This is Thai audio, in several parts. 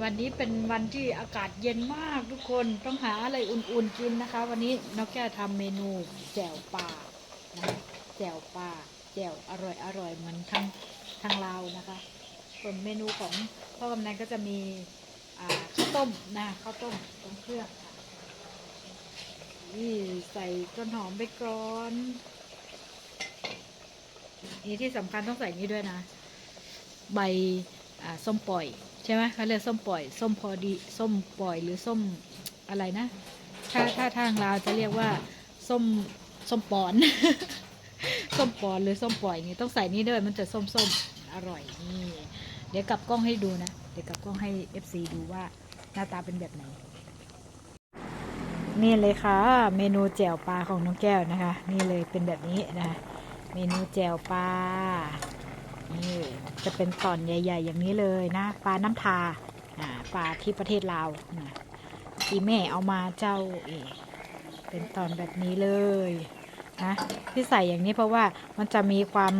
วันนี้เป็นวันที่อากาศเย็นมากทุกคนต้องหาอะไรอุ่นๆกินนะคะ วันนี้น้องแก้วทำเมนูแจ่วปลานะแจ่วปลาแจ่วอร่อยอร่อยเหมือนทางทางลาวนะคะส่วนเมนูของพ่อกำนันก็จะมีข้าวต้มนะข้าวต้มต้มเครื่องนี่ใส่ต้นหอมไปก่อนนี่ที่สำคัญต้องใส่นี่ด้วยนะ ใบส้มปล่อย ใช่ไหมเขาเรียกส้มปล่อย ส้มพอดี ส้มปล่อยหรือส้มอะไรนะ ถ้าถ้าทางลาวจะเรียกว่า ส้มส้มปอน ส้มปอนหรือส้มปล่อยนี่ต้องใส่นี่ด้วยมันจะส้มส้มอร่อยนี่ เดี๋ยวกลับกล้องให้ดูนะ เดี๋ยวกลับกล้องให้ FC ดูว่าหน้าตาเป็นแบบไหนนี่เลยค่ะ เมนูแจ่วปลาของน้องแก้วนะคะ นี่เลยเป็นแบบนี้นะคะเมนูแจ่วปลา นี่จะเป็นตอนใหญ่ ๆ อย่างนี้เลยนะปลาน้ำทาปลาที่ประเทศลาวนะอีแม่เอามาเจ้าเอเป็นตอนแบบนี้เลยนะที่ใส่อย่างนี้เพราะว่ามันจะมีความ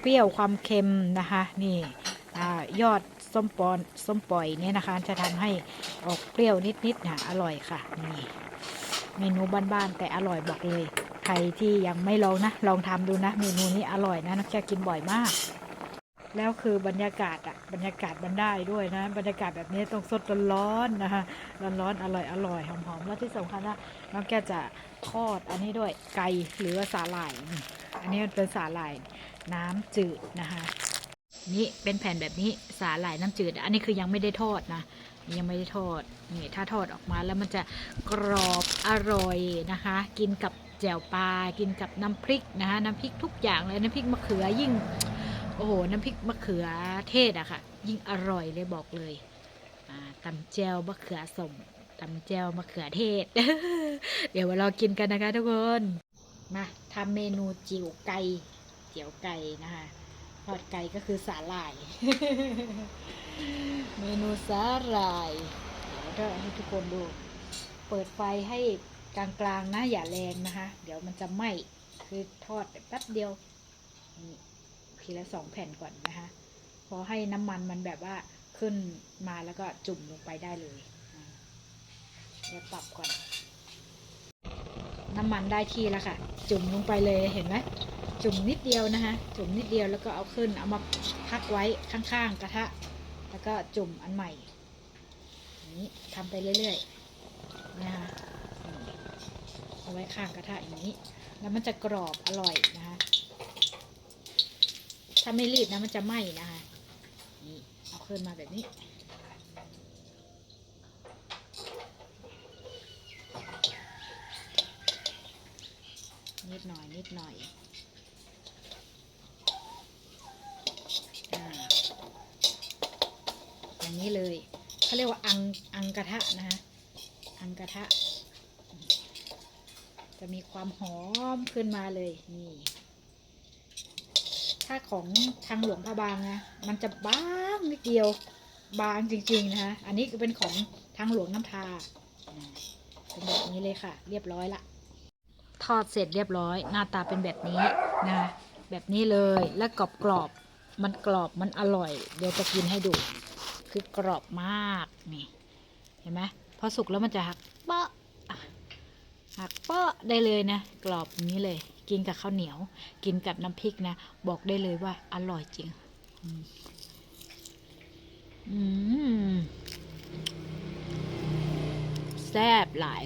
เปรี้ยวความเค็มนะคะนี่อยอดส้มปอนส้มปล่อยเนี่ยนะคะ จะทำให้ออกเปรี้ยวนิดๆนะอร่อยค่ะนี่เมนูบ้านๆแต่อร่อยบอกเลย ใครที่ยังไม่ลองนะ ลองทำดูนะ เมนูนี้อร่อยนะนักจะกินบ่อยมาก แล้วคือบรรยากาศอะบรรยากาศมันได้ด้วยนะ บรรยากาศแบบนี้ต้องสดร้อนๆนะคะร้อนๆอร่อยอร่อยหอมๆแล้วที่สำคัญนะน้องแกจะทอดอันนี้ด้วยไก่หรือว่าสาหร่าย อันนี้มันเป็นสาหร่ายน้ำจืดนะคะนี่เป็นแผ่นแบบนี้สาหร่ายน้ำจืด อันนี้คือยังไม่ได้ทอดนะ ยังไม่ได้ทอดนี่ถ้าทอดออกมาแล้วมันจะกรอบอร่อยนะคะ กินกับ จ่วปลากินกับน้ำพริกนะคะน้ำพริกทุกอย่างเลยน้ำพริกมะเขือยิ่งโอ้โหน้ำพริกมะเขือเทศอะค่ะ ยิ่งอร่อยเลยบอกเลยตำแจวมะเขือสมตำแจวมะเขือเทศ เดี๋ยวมาลองกินกันนะคะทุกคนมาทำเมนูจิ๋วไก่เจียวไก่นะคะทอดไก่ก็คือสาหร่าย เมนูสาหร่าย เดี๋ยวให้ทุกคนดู เปิดไฟให้ กลางๆนะอย่าแรงนะคะ เดี๋ยวมันจะไหม้คือทอดแป๊บเดียวนี่ทีละสองแผ่นก่อนนะคะพอให้น้ำมันมันแบบว่าขึ้นมาแล้วก็จุ่มลงไปได้เลยอ่าเดี๋ยวปรับก่อน น้ำมันได้ที่แล้วค่ะ จุ่มลงไปเลยเห็นไหมจุ่มนิดเดียวนะคะ จุ่มนิดเดียวแล้วก็เอาขึ้นเอามาพักไว้ข้างๆกระทะ แล้วก็จุ่มอันใหม่อย่างนี้ทำไปเรื่อยๆนะคะ ไว้ข้างกระทะอย่างนี้ แล้วมันจะกรอบอร่อยนะคะ ถ้าไม่รีบนะมันจะไหม้นะคะนี่เอาขึ้นมาแบบนี้นิดหน่อยนิดหน่อยอาอย่างนี้เลยเขาเรียกว่าอังอังกระทะนะคะอังกระทะ จะมีความหอมขึ้นมาเลยนี่ ถ้าของทางหลวงพระบางนะมันจะบางนิดเดียวบางจริงๆนะคะอันนี้ก็เป็นของทางหลวงน้ำทาเป็นแบบนี้เลยค่ะ เรียบร้อยละทอดเสร็จเรียบร้อย หน้าตาเป็นแบบนี้นะแบบนี้เลยแล้วกรอบกรอบๆมันกรอบมันอร่อย เดี๋ยวจะกินให้ดู คือกรอบมากนี่ เห็นไหมพอสุกแล้วมันจะหักเปาะ หักเปาะได้เลยนะ กรอบอย่างนี้เลย กินกับข้าวเหนียว กินกับน้ำพริกนะ บอกได้เลยว่าอร่อยจริง อืมแซ่บหลาย